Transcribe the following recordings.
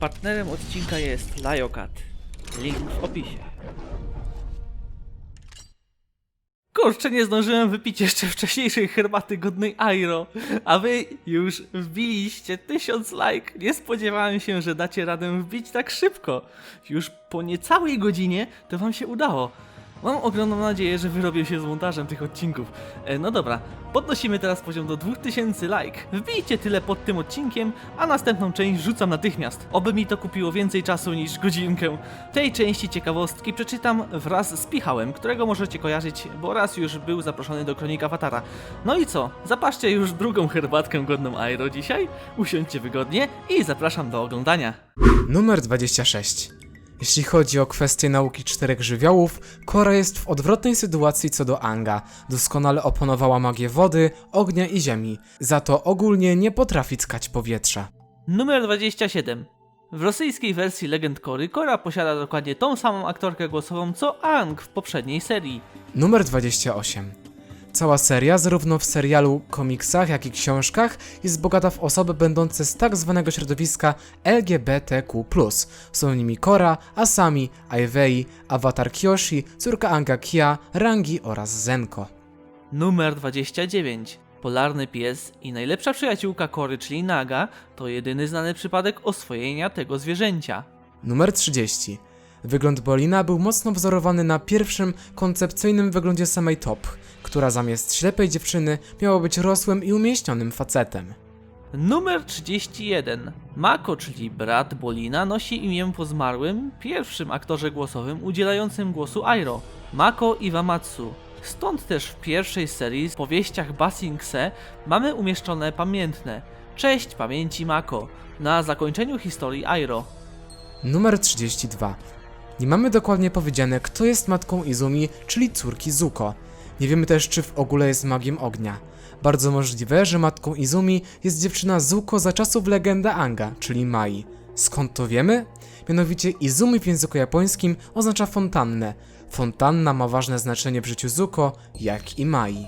Partnerem odcinka jest Liokat. Link w opisie. Kurczę, nie zdążyłem wypić jeszcze wcześniejszej herbaty godnej Airo, a wy już wbiliście tysiąc like. Nie spodziewałem się, że dacie radę wbić tak szybko. Już po niecałej godzinie to wam się udało. Mam ogromną nadzieję, że wyrobię się z montażem tych odcinków. E, no dobra, podnosimy teraz poziom do 2000 like. Wbijcie tyle pod tym odcinkiem, a następną część rzucam natychmiast. Oby mi to kupiło więcej czasu niż godzinkę. Tej części ciekawostki przeczytam wraz z Pichałem, którego możecie kojarzyć, bo raz już był zaproszony do Kronika Awatara. No i co? Zapaszcie już drugą herbatkę godną Aero dzisiaj, usiądźcie wygodnie i zapraszam do oglądania. Numer 26. Jeśli chodzi o kwestię nauki czterech żywiołów, Kora jest w odwrotnej sytuacji co do Anga. Doskonale opanowała magię wody, ognia i ziemi, za to ogólnie nie potrafi ckać powietrza. Numer 27. W rosyjskiej wersji Legend Kory Kora posiada dokładnie tą samą aktorkę głosową co Ang w poprzedniej serii. Numer 28. Cała seria, zarówno w serialu, komiksach, jak i książkach, jest bogata w osoby będące z tak zwanego środowiska LGBTQ+. Są nimi Kora, Asami, Aivei, awatar Kyoshi, córka Anga Kia, Rangi oraz Zenko. Numer 29. Polarny pies i najlepsza przyjaciółka Kory, czyli Naga, to jedyny znany przypadek oswojenia tego zwierzęcia. Numer 30. Wygląd Bolina był mocno wzorowany na pierwszym koncepcyjnym wyglądzie samej Top, która zamiast ślepej dziewczyny miała być rosłym i umieśnionym facetem. Numer 31. Mako, czyli brat Bolina, nosi imię po zmarłym, pierwszym aktorze głosowym udzielającym głosu Airo, Mako Iwamatsu. Stąd też w pierwszej serii w powieściach Basingse mamy umieszczone pamiętne Cześć pamięci Mako na zakończeniu historii Airo. Numer 32. Nie mamy dokładnie powiedziane, kto jest matką Izumi, czyli córki Zuko. Nie wiemy też, czy w ogóle jest magiem ognia. Bardzo możliwe, że matką Izumi jest dziewczyna Zuko za czasów legenda Anga, czyli Mai. Skąd to wiemy? Mianowicie Izumi w języku japońskim oznacza fontannę. Fontanna ma ważne znaczenie w życiu Zuko, jak i Mai.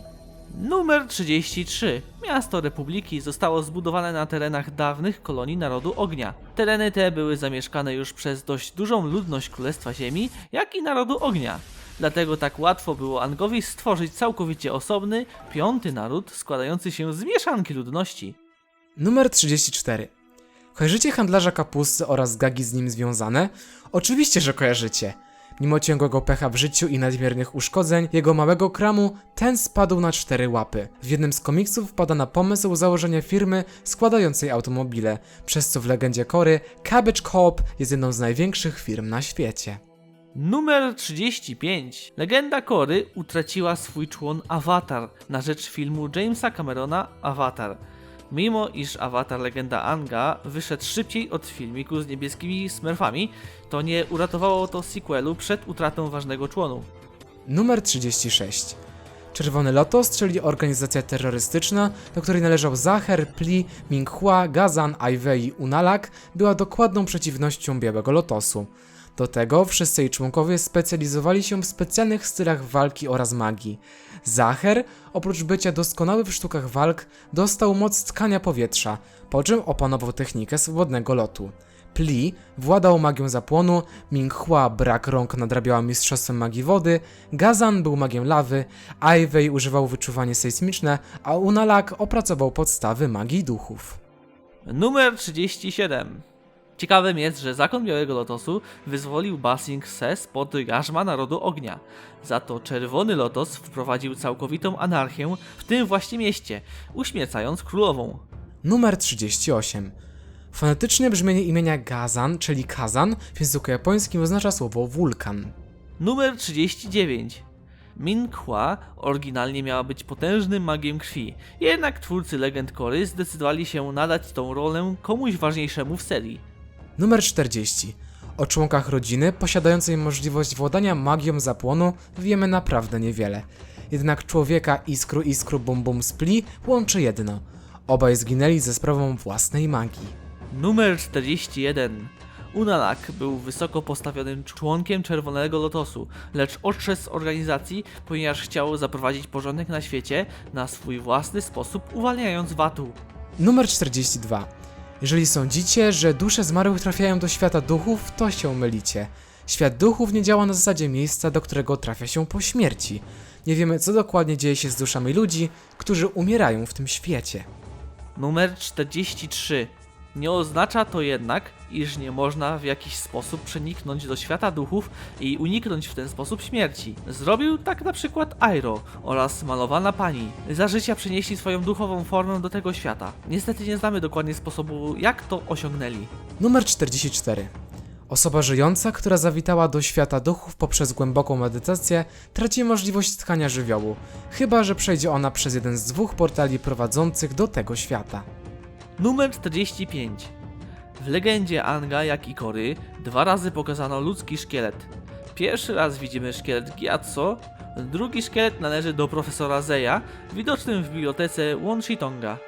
Numer 33. Miasto Republiki zostało zbudowane na terenach dawnych kolonii Narodu Ognia. Tereny te były zamieszkane już przez dość dużą ludność Królestwa Ziemi, jak i Narodu Ognia. Dlatego tak łatwo było Angowi stworzyć całkowicie osobny, piąty naród składający się z mieszanki ludności. Numer 34. Kojarzycie handlarza kapusty oraz gagi z nim związane? Oczywiście, że kojarzycie. Mimo ciągłego pecha w życiu i nadmiernych uszkodzeń, jego małego kramu, ten spadł na cztery łapy. W jednym z komiksów wpada na pomysł założenia firmy składającej automobile, przez co w legendzie Kory Cabbage Corp jest jedną z największych firm na świecie. Numer 35. Legenda Kory utraciła swój człon Avatar na rzecz filmu Jamesa Camerona Avatar. Mimo iż Avatar Legenda Anga wyszedł szybciej od filmiku z niebieskimi smurfami, to nie uratowało to sequelu przed utratą ważnego członu. Numer 36. Czerwony Lotos, czyli organizacja terrorystyczna, do której należał Zacher, Pli, Minghua, Gazan, Aivei i Unalak, była dokładną przeciwnością Białego Lotosu. Do tego wszyscy jej członkowie specjalizowali się w specjalnych stylach walki oraz magii. Zacher, oprócz bycia doskonały w sztukach walk, dostał moc tkania powietrza, po czym opanował technikę swobodnego lotu. Pli władał magią zapłonu, Minghua brak rąk nadrabiała mistrzostwem magii wody, Gazan był magiem lawy, Aivei używał wyczuwanie sejsmiczne, a Unalak opracował podstawy magii duchów. Numer 37. Ciekawym jest, że zakon Białego Lotosu wyzwolił Basing Se spod jarzma Narodu Ognia. Za to Czerwony Lotos wprowadził całkowitą anarchię w tym właśnie mieście, uśmiercając królową. Numer 38. Fonetyczne brzmienie imienia Gazan, czyli Kazan, w języku japońskim oznacza słowo wulkan. Numer 39. Minghua oryginalnie miała być potężnym magiem krwi, jednak twórcy Legend Kory zdecydowali się nadać tą rolę komuś ważniejszemu w serii. Numer 40. O członkach rodziny posiadającej możliwość władania magią zapłonu wiemy naprawdę niewiele. Jednak człowieka Iskru Iskru Bum Bum Spli łączy jedno. Obaj zginęli ze sprawą własnej magii. Numer 41. Unalak był wysoko postawionym członkiem Czerwonego Lotosu, lecz odszedł z organizacji, ponieważ chciał zaprowadzić porządek na świecie na swój własny sposób, uwalniając watu. Numer 42. Jeżeli sądzicie, że dusze zmarłych trafiają do świata duchów, to się mylicie. Świat duchów nie działa na zasadzie miejsca, do którego trafia się po śmierci. Nie wiemy, co dokładnie dzieje się z duszami ludzi, którzy umierają w tym świecie. Numer 43. Nie oznacza to jednak, iż nie można w jakiś sposób przeniknąć do świata duchów i uniknąć w ten sposób śmierci. Zrobił tak na przykład Airo oraz malowana pani. Za życia przenieśli swoją duchową formę do tego świata. Niestety nie znamy dokładnie sposobu, jak to osiągnęli. Numer 44. Osoba żyjąca, która zawitała do świata duchów poprzez głęboką medytację, traci możliwość tkania żywiołu, chyba że przejdzie ona przez jeden z dwóch portali prowadzących do tego świata. Numer 45. W legendzie Anga, jak i Kory, dwa razy pokazano ludzki szkielet. Pierwszy raz widzimy szkielet Gyatso, drugi szkielet należy do profesora Zeya, widocznym w bibliotece Wonshitonga.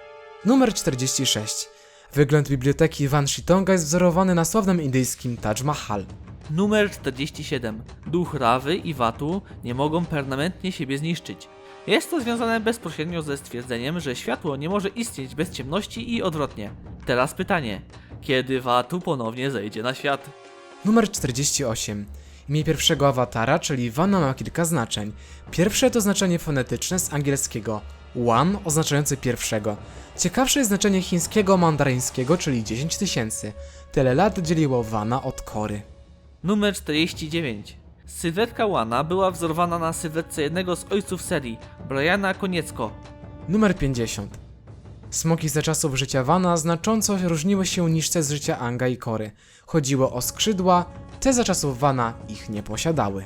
Numer 46. Wygląd biblioteki Van Shitonga jest wzorowany na sławnym indyjskim Taj Mahal. Numer 47. Duch Rawy i Watu nie mogą permanentnie siebie zniszczyć. Jest to związane bezpośrednio ze stwierdzeniem, że światło nie może istnieć bez ciemności i odwrotnie. Teraz pytanie. Kiedy Watu ponownie zejdzie na świat? Numer 48. Imię pierwszego awatara, czyli Vana ma kilka znaczeń. Pierwsze to znaczenie fonetyczne z angielskiego One oznaczające pierwszego. Ciekawsze jest znaczenie chińskiego mandaryńskiego, czyli 10 tysięcy. Tyle lat dzieliło Vana od Kory. Numer 49. Sylwetka Łana była wzorowana na sylwetce jednego z ojców serii, Briana Koniecko. Numer 50. Smoki za czasów życia Vana znacząco różniły się niż te z życia Anga i Kory. Chodziło o skrzydła, te za czasów Vana ich nie posiadały.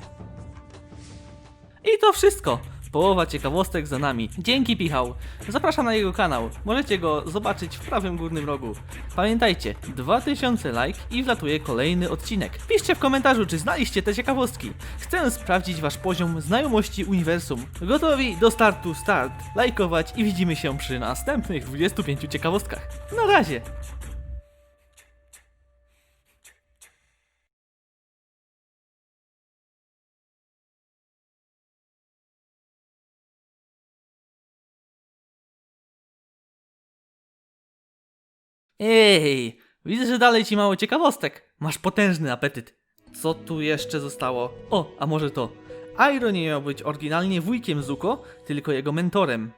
I to wszystko. Połowa ciekawostek za nami. Dzięki Pichał. Zapraszam na jego kanał. Możecie go zobaczyć w prawym górnym rogu. Pamiętajcie, 2000 like i wlatuje kolejny odcinek. Piszcie w komentarzu, czy znaliście te ciekawostki. Chcę sprawdzić wasz poziom znajomości uniwersum. Gotowi do startu start. Lajkować i widzimy się przy następnych 25 ciekawostkach. Na razie. Ej, widzę, że dalej ci mało ciekawostek. Masz potężny apetyt. Co tu jeszcze zostało? O, a może to. Iron nie miał być oryginalnie wujkiem Zuko, tylko jego mentorem.